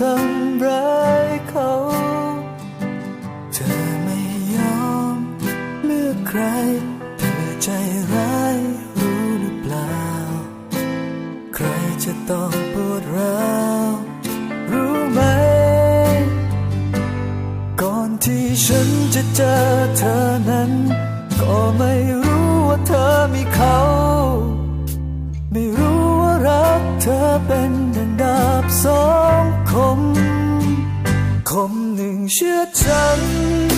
ทำร้ายเขา เธอไม่ยอมเลือกใคร เธอใจร้ายรู้หรือเปล่า ใครจะต้องปวดร้าวรู้ไหม ก่อนที่ฉันจะเจอเธอนั้น ก็ไม่รู้ว่าเธอมีเขา ไม่รู้ว่ารักเธอเป็น คม คมหนึ่งเชื่อฉัน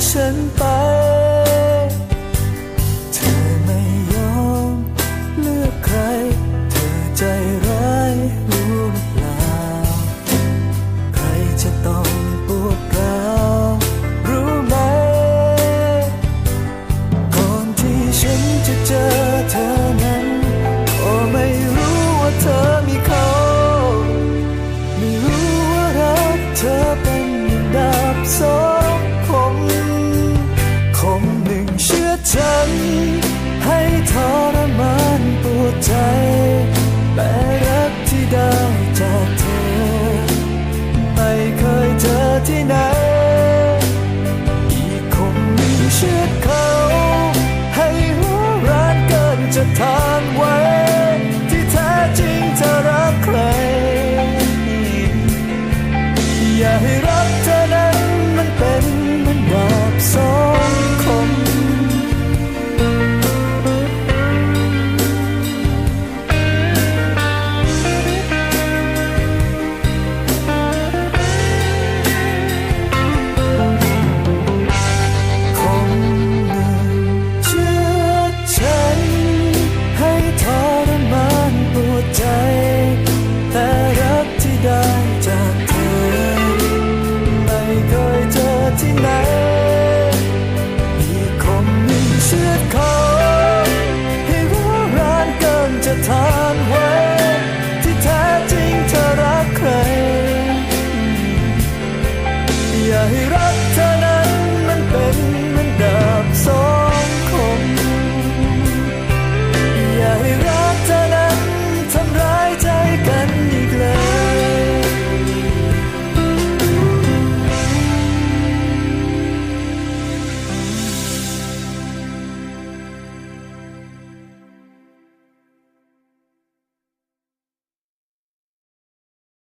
身。 ที่แท้จริงเธอรักใคร อย่าให้รัก